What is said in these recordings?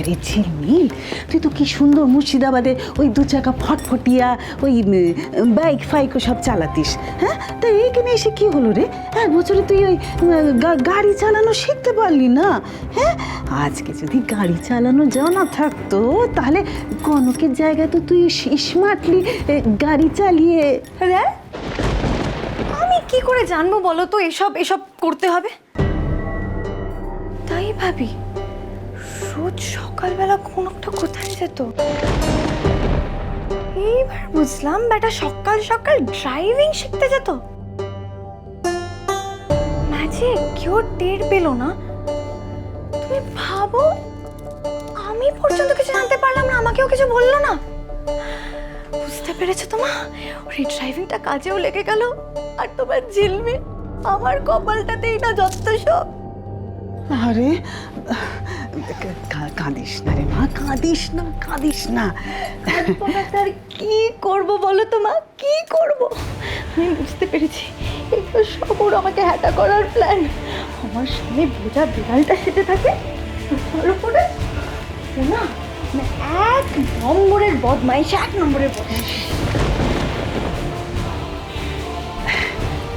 হ্যাঁ রে ঝিলমিল তুই তো কি সুন্দর মুর্শিদাবাদে ওই দু চাকা ফটফটিয়া ওই বাইক ফাইক সব চালাতিস হ্যাঁ? তা এইখানে এসে কি হলো রে? এক বছরে তুই ওই গাড়ি চালানো শিখতে পারলি না হ্যাঁ? আজকে যদি গাড়ি চালানো জানা থাকতো তাহলে কনকের জায়গায় তো তুই স্মার্টলি গাড়ি চালিয়ে রে? আমি কি করে জানব বলো তো এসব এসব করতে হবে? তাই ভাবি। রোজ সকালবেলা কোন একটা কোথায় যেত এইবার বুঝলাম বেটা সকাল সকাল ড্রাইভিং শিখতে যেত। ম্যাজিক কেউ টের পেল না। তুমি ভাবো, আমি পর্যন্ত কিছু জানতে পারলাম না, আমাকেও কিছু বলল না। বুঝতে পেরেছ তোমা ওর এই ড্রাইভিংটা কাজেও লেগে গেল, আর তোমার ঝিলমি আমার কপালটাতেই না যত সব। আরে কাঁদিস না রে মা, কাঁদিস না কাঁদিস না। তার কি করব বলো তো মা, কি করব? আমি বুঝতে পেরেছি এগুলো সব ওর আমাকে হ্যাটা করার প্ল্যান আমার সামনে বোঝা বিড়ালটা সেটে থাকে উপরে ও না এক নম্বরের বদমাইশ, এক নম্বরের বদমাইশ।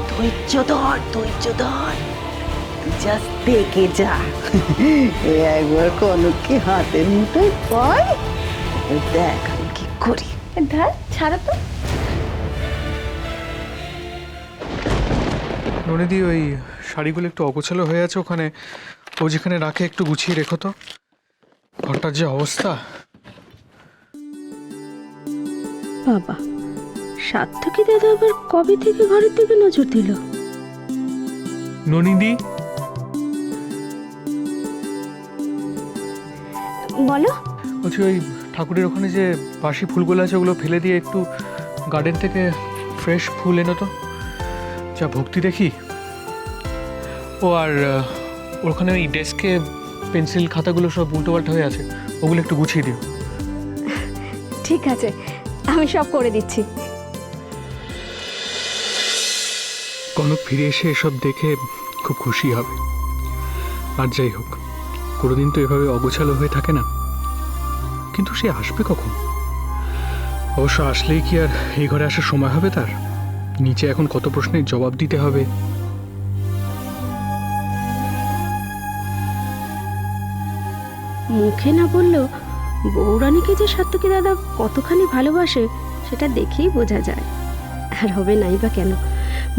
ধৈর্য ধর ধৈর্য ধর। জাস্ট দেখে যা এ একবার কনককে হাতের মুঠোয় পাই দেখ আমি কি করি ধ্যান ছাড়ো তো। ননিদি ওই শাড়িগুলো একটু অগোছালো হয়ে আছে ওখানে। ও যেখানে রাখে একটু গুছিয়ে রেখো তো। ঘরটার যে অবস্থা। বাবা সার্থকী দাদা আবার কবে থেকে ঘরের দিকে নজর দিল? ননিদি বলো। বলছি ওই ঠাকুরের ওখানে যে বাসি ফুলগুলো আছে ওগুলো ফেলে দিয়ে একটু গার্ডেন থেকে ফ্রেশ ফুল এনো তো যা ভক্তি দেখি। ও আর ওখানে ওই ডেস্কে পেন্সিল খাতাগুলো সব উল্টোপাল্টা হয়ে আছে ওগুলো একটু গুছিয়ে দিও। ঠিক আছে আমি সব করে দিচ্ছি। কনক ফিরে এসে এসব দেখে খুব খুশি হবে। আর যাই হোক। কোনোদিন তো এভাবে অগোছালো হয়ে থাকে না। কিন্তু সে আসবে কখন? অবশ্য আসলেই কি আর এই ঘরে আসার সময় হবে তার? নিচে এখন কত প্রশ্নের জবাব দিতে হবে? মুখে না বললেও বৌরানীকে যে সার্থকী দাদা কতখানি ভালোবাসে, সেটা দেখেই বোঝা যায়। আর হবে নাই বা কেন?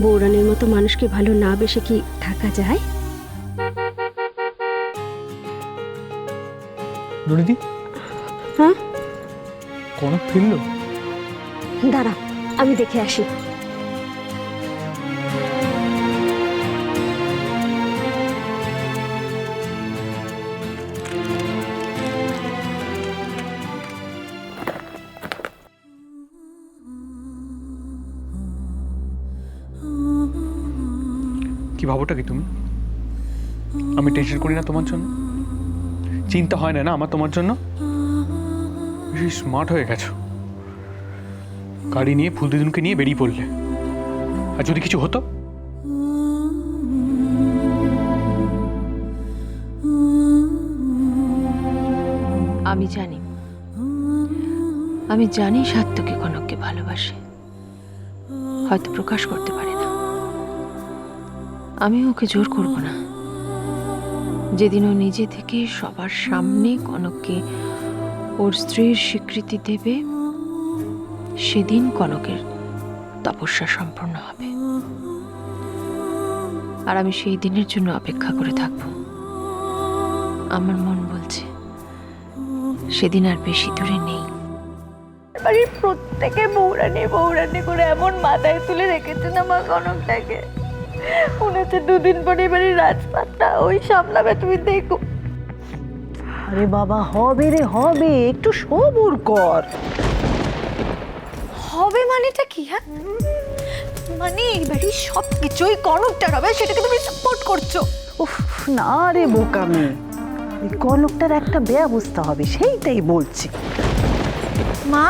বৌরানীর মতো মানুষকে ভালো না বেসে কি থাকা যায়? ননিদি হ্যাঁ কনক ফিরলো দাঁড়া আমি দেখে আসি। কি ভাবোটা কি তুমি? আমি টেনশন করি না তোমার জন্য। চিন্তা হয় না না আমার তোমার জন্য? স্মার্ট হয়ে গেছো। গাড়ি নিয়ে ফুল দিদুনকে নিয়ে বেরিয়ে পড়লে। আর যদি কিছু হতো? আমি জানি। আমি জানি সাত্তকে কনককে ভালোবাসে। হয়তো প্রকাশ করতে পারে না। আমি ওকে জোর করব না। যেদিন ও নিজে থেকে সবার সামনে কনককে ওর স্ত্রীর স্বীকৃতি দেবে, সেদিন কনকের তপস্যা সম্পূর্ণ হবে। আর আমি সেই দিনের জন্য অপেক্ষা করে থাকব। আমার মন বলছে, সেদিন আর বেশি দূরে নেই। বাড়ির প্রত্যেকে বৌরানি বৌরানি করে এমন মাথায় তুলে রেখেছে না মা কনকটাকে। মনে হচ্ছে দুদিন পরে রাজপাটটা ওই সামলাবে তুমি দেখো। আরে বাবা হবে রে হবে। একটু সবুর কর। হবে মানেটা কি হ্যাঁ? মানে এই বাড়ির সব কিছুই কনকটার হবে সেটাকে তুমি সাপোর্ট করছ। উফ না রে বোকামি এই কনকটার একটা ব্যবস্থা হবে সেইটাই বলছি। মা?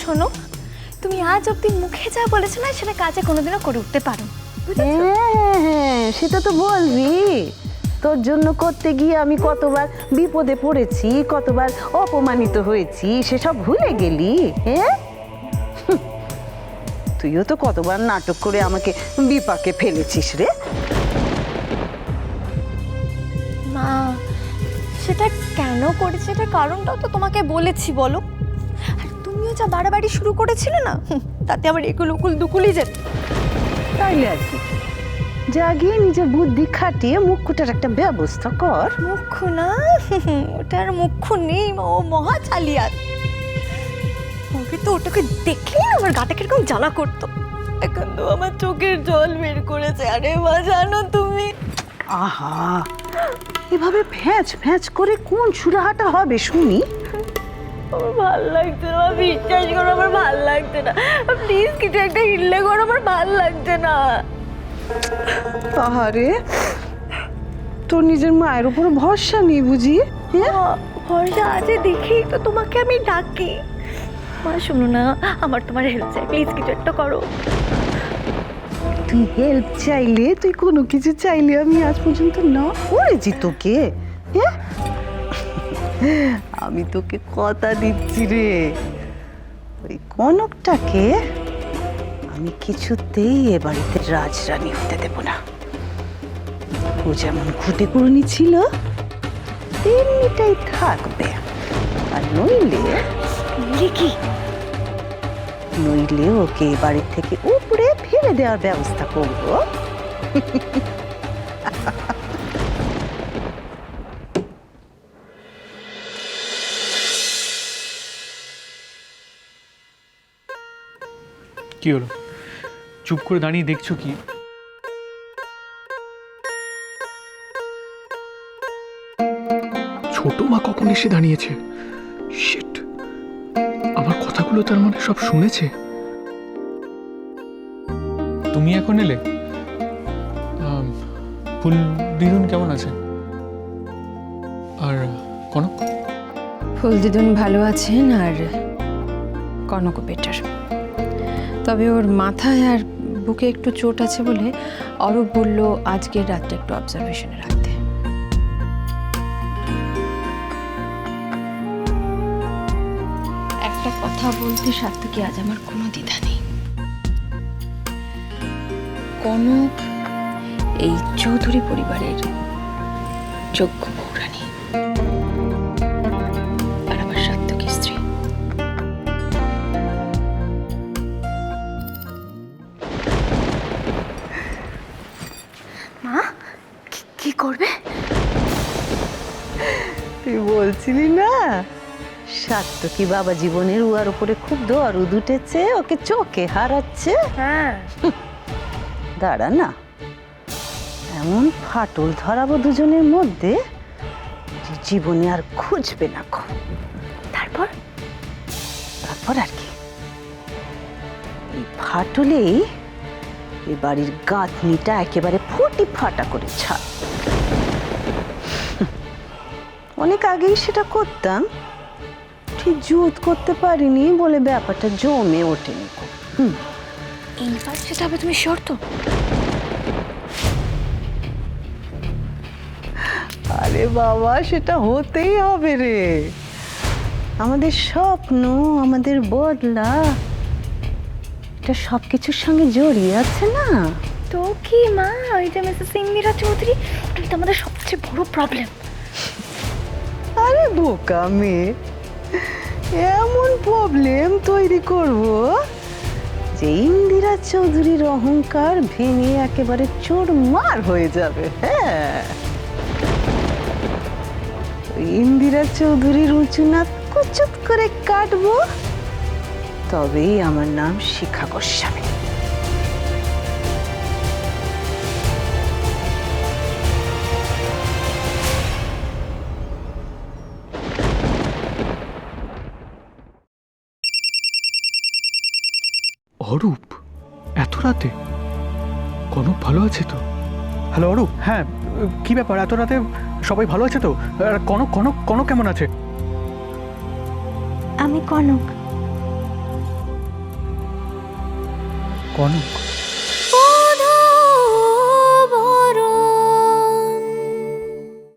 শোনো তুমি আজ অব্দি মুখে যা বলেছ না সেটা কাজে কোনোদিনও করে উঠতে পারো হ্যাঁ হ্যাঁ, সেটা তো বলবি। তোর জন্য করতে গিয়ে আমি কতবার বিপদে পড়েছি কতবার অপমানিত হয়েছি সেসব ভুলে গেলি হ্যাঁ? তুইও তো কতবার নাটক করে আমাকে বিপাকে ফেলেছিস রে। মা সেটা কেন করেছে? এটা কারণটাও তো তোমাকে বলেছি বলো। আর তুমিও যা বাড়াবাড়ি শুরু করেছিলে না তাতে আবার একুল উকুল দুকুলই যেত। তাইলে আর কি। যা গিয়ে নিজের বুদ্ধি খাটিয়ে মুখ্যটার একটা ব্যবস্থা কর। মুখ্য না ওটার মুখ্য নেই ও মহা চালিয়াত ওকে তো ওটাকে দেখলেই আমার গাটা কীরকম জ্বালা করতো। এখন তো আমার চোখের জল বের করেছে আরে মা জানো তুমি। আহা এভাবে ফ্যাঁচ ফ্যাঁচ করে কোন সুরাহাটা হবে শুনি? আমার ভালো লাগছে না মা, বিশ্বাস করো আমার ভালো লাগছে না। প্লিজ কিছু একটা হিললে করো আমার ভালো লাগছে না। আহারে তোর নিজের মায়ের উপর ভরসা নেই বুঝি হ্যাঁ? ভরসা আছে দেখেই তো তোমাকে আমি ডাকি। মা শোনো না আমার তোমার হেল্প চাই প্লিজ কিছু একটা করো। তুই হেল্প চাইলে তুই কোনো কিছু চাইলে আমি আজ পর্যন্ত না করেছি তোকে। আমি তোকে কথা দিচ্ছি রে। ওই কনকটাকে আমি কিছুতেই এ বাড়িতে রাজরানী হতে দেব না। ও যেমন ঘুটে কুড়ুনি ছিল তেমনিটাই থাকবে। আর নইলে কি? নইলে ওকে এ বাড়ি থেকে উপরে ফেলে দেওয়ার ব্যবস্থা করব। কি হলো? চুপ করে দাঁড়িয়ে দেখছ কি? ছোট মা কখন এসে দাঁড়িয়েছে? শিট আমার কথাগুলো তার মানে সব শুনেছে। তুমি এখন এলে? ফুল দিদুন কেমন আছে আর কনক? ফুল দিদুন ভালো আছেন আর কনকও বেটার তবে ওর মাথায় আর বুকে একটু চোট আছে বলে অরূপ বলল, আজকের রাতটা একটু অবজারভেশনে রাখতে। একটা কথা বলতে সাত্তকি আজ আমার কোনো দ্বিধা নেই। কনক এই চৌধুরী পরিবারের যোগ্য বলছিলি না? সাত্তকী বাবা জীবনের উয়ার উপরে খুব দরদ উঠেছে ওকে চোখে হারাচ্ছে? হ্যাঁ। দাঁড়া না। এমন ফাটল ধরাবো দুজনের মধ্যে যে জীবনে আর খুঁজবে না কো। তারপর? তারপর আর কি? এই ফাটলেই এ বাড়ির গাঁথনিটা একেবারে ফুটি ফাটা করে ছাড় অনেক আগেই সেটা করতাম। ঠিক জুত করতে পারিনি বলে ব্যাপারটা জমে ওঠেনি। হুম। এইবার সেটা হবে তুমি শিওর তো আরে বাবা সেটা হতেই হবে রে। আমাদের স্বপ্ন আমাদের বদলা এটা সব কিছুর সঙ্গে জড়িয়ে আছে না? তো কি মা? ওই যে মিসেস ইন্দিরা চৌধুরী ওটাই তো আমাদের সবচেয়ে বড় প্রবলেম বোকা মেয়ে। এমন প্রবলেম তৈরি করব যে ইন্দিরা চৌধুরীর অহংকার ভেঙে একেবারে চোরমার হয়ে যাবে হ্যাঁ। ইন্দিরা চৌধুরীর উঁচু নাক কুচুত করে কাটবো, তবেই আমার নাম শিখা গোস্বামী। অরূপ এত রাতে? কনক ভালো আছে তো? হ্যালো অরূপ। হ্যাঁ কি ব্যাপার? এত রাতে সবাই ভালো আছে তো? আর কনক কনক কনক কেমন আছে? আমি কনক। কনক?